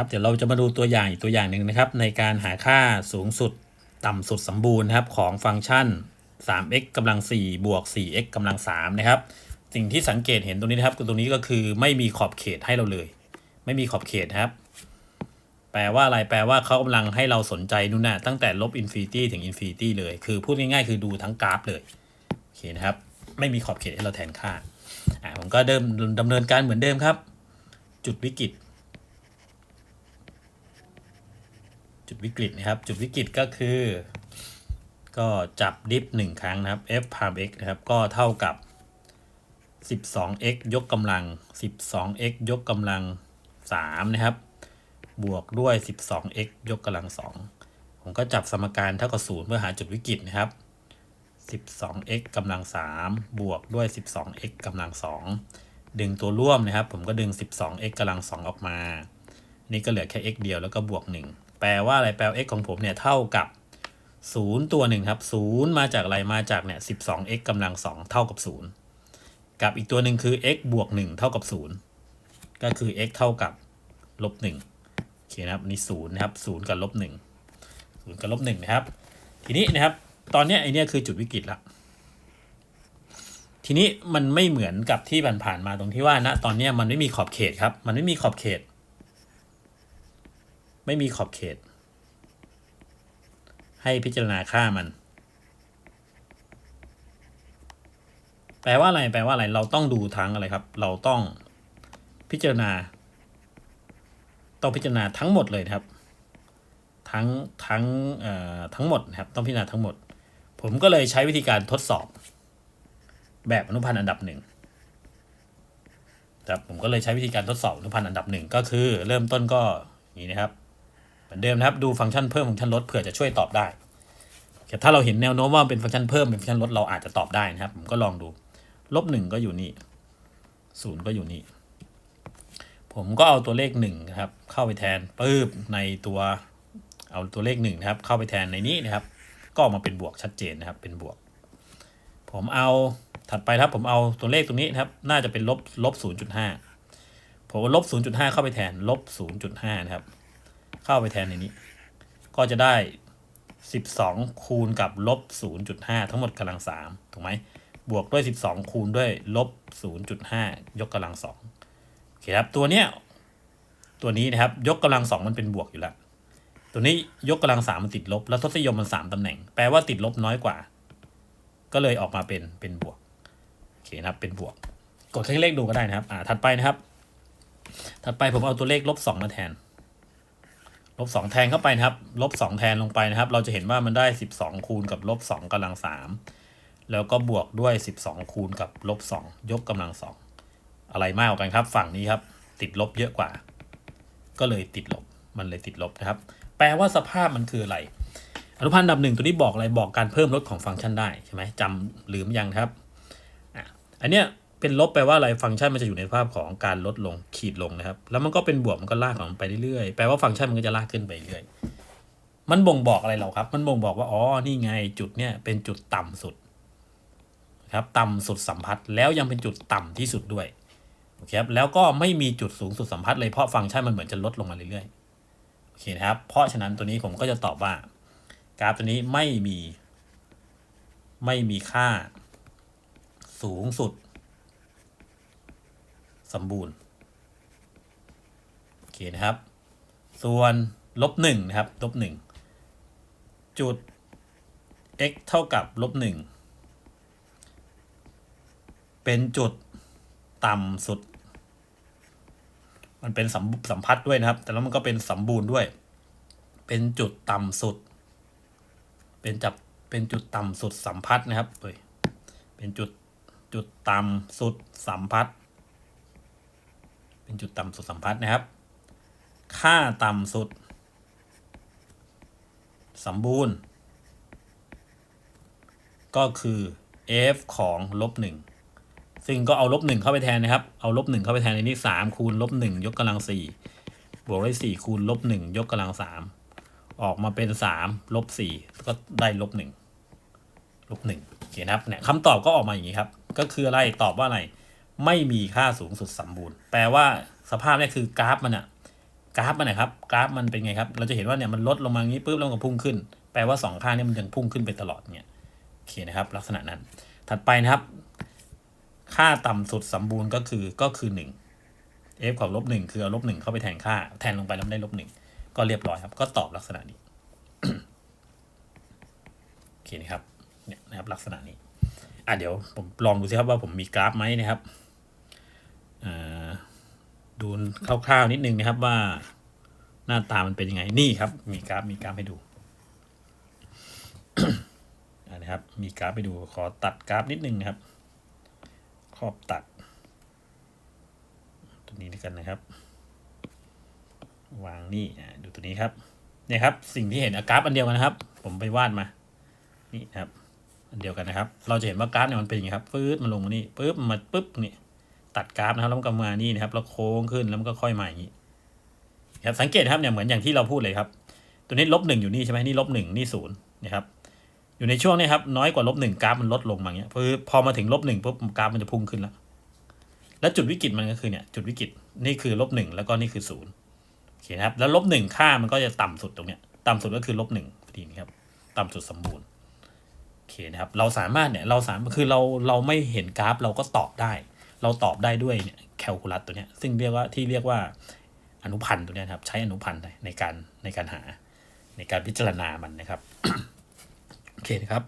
ครับ เดี๋ยวเราจะมาดูตัวอย่างอีกตัวอย่างหนึ่งนะครับ ในการหาค่าสูงสุดต่ำสุดสมบูรณ์นะครับของฟังก์ชัน 3x กำลัง4บวก 4x กำลัง3นะครับ สิ่งที่สังเกตเห็นตรงนี้นะครับตรงนี้ก็คือไม่มีขอบเขตให้เราเลย ไม่มีขอบเขตนะครับ แปลว่าอะไรแปลว่าเขากำลังให้เราสนใจนู่นน่ะตั้งแต่ลบอินฟินิตี้ถึงอินฟินิตี้เลย คือพูดง่ายๆคือดูทั้งกราฟเลยโอเคนะครับ ไม่มีขอบเขตให้เราแทนค่าอ่าผมก็เดิมดำเนินการเหมือนเดิมครับ จุดวิกฤต จุดวิกฤตนะครับ จุดวิกฤตก็คือ ก็จับดิฟหนึ่งครั้งนะครับ f พาม x นะครับ ก็เท่ากับ 12x ยกกำลัง 12x ยกกำลัง 3 นะครับ บวกด้วย 12x ยกกำลัง 2 ผมก็จับสมการเท่ากับ0เพื่อหาจุดวิกฤตนะครับ 12x กำลัง 3 บวกด้วย 12x กำลัง 2 ดึงตัวร่วมนะครับ ผมก็ดึง 12x กำลัง 2 ออกมา นี่ก็เหลือแค่ x เดียวแล้วก็บวก 1 แปลว่าอะไรแปลว่า x ของผมเนี่ยเท่ากับ 0 ตัวหนึ่งครับ0มาจากอะไรมาจากเนี่ย 12x กำลัง 2 เท่ากับ 0 กับอีกตัวหนึ่งคือ x บวก 1 เท่ากับ 0 ก็คือ x เท่ากับลบ1โอเคนะครับนี่0นะครับ0กับลบ1 0กับลบ1นะครับ ทีนี้นะครับ ตอนนี้ไอเนี้ยคือจุดวิกฤตละทีนี้มันไม่เหมือนกับที่ผ่านๆมาตรงที่ว่านะตอนนี้มันไม่มีขอบเขตครับ มันไม่มีขอบเขต ไม่มีขอบเขต ให้พิจารณาค่ามัน แปลว่าอะไร แปลว่าอะไร เราต้องดูทั้งอะไรครับ เราต้องพิจารณา ต้องพิจารณาทั้งหมดเลยครับ ทั้งทั้งเอ่อทั้งหมดนะครับ ต้องพิจารณาทั้งหมด ผมก็เลยใช้วิธีการทดสอบ แบบอนุพันธ์อันดับหนึ่งครับผมก็เลยใช้วิธีการทดสอบอนุพันธ์อันดับหนึ่งก็คือเริ่มต้นก็อย่างนี้นะครับ เหมือนเดิมนะครับ ดูฟังก์ชันเพิ่มฟังก์ชันลดเผื่อจะช่วยตอบได้ถ้าเราเห็นแนวโน้มว่าเป็นฟังก์ชันเพิ่มเป็นฟังก์ชันลดเราอาจจะตอบได้นะครับ ผมก็ลองดูลบหนึ่งก็อยู่นี่ศูนย์ก็อยู่นี่ผมก็เอาตัวเลขหนึ่งครับ เข้าไปแทนปึ๊บในตัวเอาตัวเลขหนึ่งนะครับ เข้าไปแทนในนี้นะครับ ก็ออกมาเป็นบวกชัดเจนนะครับ เป็นบวก ผมเอาถัดไปครับ ผมเอาตัวเลขตรงนี้นะครับ น่าจะเป็นลบลบศูนย์จุดห้าผมลบศูนย์จุดห้าเข้าไปแทนลบศูนย์จุดห้านะครับ เข้าไปแทนในนี้ ก็จะได้สิบสองคูณกับลบศูนย์จุดห้าทั้งหมดกำลังสามถูกไหมบวกด้วย 12 คูณด้วยลบ 0.5 ยกกำลัง2โอเคครับตัวเนี้ยตัวนี้นะครับยกกำลัง 2 มันเป็นบวกอยู่แล้ว ตัวนี้ยกกำลัง 3 มันติดลบ แล้วทศนิยมมัน 3ตำแหน่ง แปลว่าติดลบน้อยกว่า ก็เลยออกมาเป็นเป็นบวกโอเคนะครับเป็นบวก กดเครื่องเลขดูก็ได้นะครับอ่าถัดไปนะครับ ถัดไปผมเอาตัวเลขลบ2มาแทน ลบ2แทนเข้าไปนะครับ ลบ2แทนลงไปนะครับ เราจะเห็นว่ามันได้12คูณกับลบ2กำลัง3แล้วก็บวกด้วย12คูณกับลบ2ยกกำลัง2อะไรมากกว่ากันครับ ฝั่งนี้ครับ ติดลบเยอะกว่า ก็เลยติดลบมันเลยติดลบนะครับ แปลว่าสภาพมันคืออะไร อนุพันธ์ดับหนึ่งตัวนี้บอกอะไรบอกการเพิ่มลดของฟังก์ชันได้ใช่ไหมจำลืมยังครับอันเนี้ย เป็นลบแปลว่าอะไรฟังก์ชันมันจะอยู่ในภาพของการลดลงขีดลงนะครับ แล้วมันก็เป็นบวกมันก็ลากของมันไปเรื่อยๆแปลว่าฟังก์ชันมันก็จะลากขึ้นไปเรื่อยมันบ่งบอกอะไรเราครับ มันบ่งบอกว่าอ๋อนี่ไงจุดเนี้ยเป็นจุดต่ำสุดครับต่ำสุดสัมพัทธ์แล้วยังเป็นจุดต่ำที่สุดด้วยโอเคครับแล้วก็ไม่มีจุดสูงสุดสัมพัทธ์เลยเพราะฟังก์ชันมันเหมือนจะลดลงมาเรื่อยๆโอเคนะครับ เพราะฉะนั้นตัวนี้ผมก็จะตอบว่า กราฟตัวนี้ไม่มี ไม่มีค่าสูงสุด สมบูรณ์โอเคนะครับ ส่วนลบหนึ่งนะครับลบหนึ่งจุด x เท่ากับลบหนึ่งเป็นจุดต่ำสุด มันเป็นสัมสัมพัทธ์ด้วยนะครับ แต่แล้วมันก็เป็นสมบูรณ์ด้วย เป็นจุดต่ำสุด เป็นจับเป็นจุดต่ำสุดสัมพัทธ์นะครับเอ้ยเป็นจุดจุดต่ำสุดสัมพัทธ์ เป็นจุดต่ำสุดสัมพัทธ์นะครับ ค่าต่ำสุด สมบูรณ์ ก็คือ f ของลบหนึ่งซึ่งก็เอาลบหนึ่งเข้าไปแทนนะครับ เอาลบหนึ่งเข้าไปแทนในนี้สามคูณลบหนึ่งยกกำลังสี่บวกด้วยสี่คูณลบหนึ่งยกกำลังสามออกมาเป็นสามลบสี่ก็ได้ลบหนึ่งลบหนึ่งโอเคนะครับเนี่ยคำตอบก็ออกมาอย่างนี้ครับ ก็คืออะไรตอบว่าอะไร ไม่มีค่าสูงสุดสมบูรณ์ แปลว่าสภาพนี่คือกราฟมันอะกราฟมันนะครับกราฟมันเป็นไงครับ เราจะเห็นว่าเนี่ยมันลดลงมาอย่างนี้ปุ๊บแล้วก็พุ่งขึ้น แปลว่าสองข้างเนี่ยมันยังพุ่งขึ้นไปตลอดเนี่ยโอเคนะครับ ลักษณะนั้น ถัดไปนะครับ ค่าต่ำสุดสมบูรณ์ก็คือก็คือหนึ่ง f ของลบหนึ่งคือเอาลบหนึ่งเข้าไปแทนค่า แทนลงไปแล้วได้ลบหนึ่งก็เรียบร้อยครับ ก็ตอบลักษณะนี้โอเคนะครับเนี่ยนะครับลักษณะนี้อะเดี๋ยวผมลองดูสิครับว่าผมมีกราฟไหมนะครับ ดูคร่าวๆนิดนึงนะครับว่าหน้าตามันเป็นยังไงนี่ครับ มีกราฟมีกราฟให้ดูนะครับ มีกราฟให้ดูขอตัดกราฟนิดนึงนะครับครอบตัด ตัวนี้ด้วยกันนะครับ วางนี่ดูตัวนี้ครับเนี่ยครับ สิ่งที่เห็นกราฟอันเดียวกันนะครับ ผมไปวาดมา นี่ครับ อันเดียวกันนะครับ เราจะเห็นว่ากราฟเนี่ยมันเป็นอย่างนี้ครับฟืดมันลงมานี่ปุ๊บมาปุ๊บนี่ ตัดกราฟนะครับแล้วมันก็มานี่นะครับแล้วโค้งขึ้นแล้วมันก็ค่อยมาอย่างนี้ครับสังเกตนะครับเนี่ยเหมือนอย่างที่เราพูดเลยครับ ตัวนี้ลบหนึ่งอยู่นี่ใช่ไหมนี่ลบหนึ่งนี่ศูนย์นะครับอยู่ในช่วงนี้ครับน้อยกว่าลบหนึ่งกราฟมันลดลงมาอย่างเงี้ยพอพอมาถึงลบหนึ่งปุ๊บกราฟมันจะพุ่งขึ้นแล้ว แล้วจุดวิกฤตมันก็คือเนี่ยจุดวิกฤตนี่คือลบหนึ่งแล้วก็นี่คือศูนย์โอเคครับแล้วลบหนึ่งค่ามันก็จะต่ำสุดตรงเนี้ยต่ำสุดก็คือลบหนึ่งพอดีนะครับต่ำสุดสมบูรณ์โอเคนะครับเราสามารถเนี่ยเราสามารถคือเราเราไม่เห็นกราฟเราก็ตอบได้ เราตอบได้ด้วยเนี่ยแคลคูลัสตัวเนี้ยซึ่งเรียกว่าที่เรียกว่าอนุพันธ์ตัวเนี้ยนครับ ใช้อนุพันธ์ในการในการหาในการพิจารณามันนะครับ โอเคนะครับ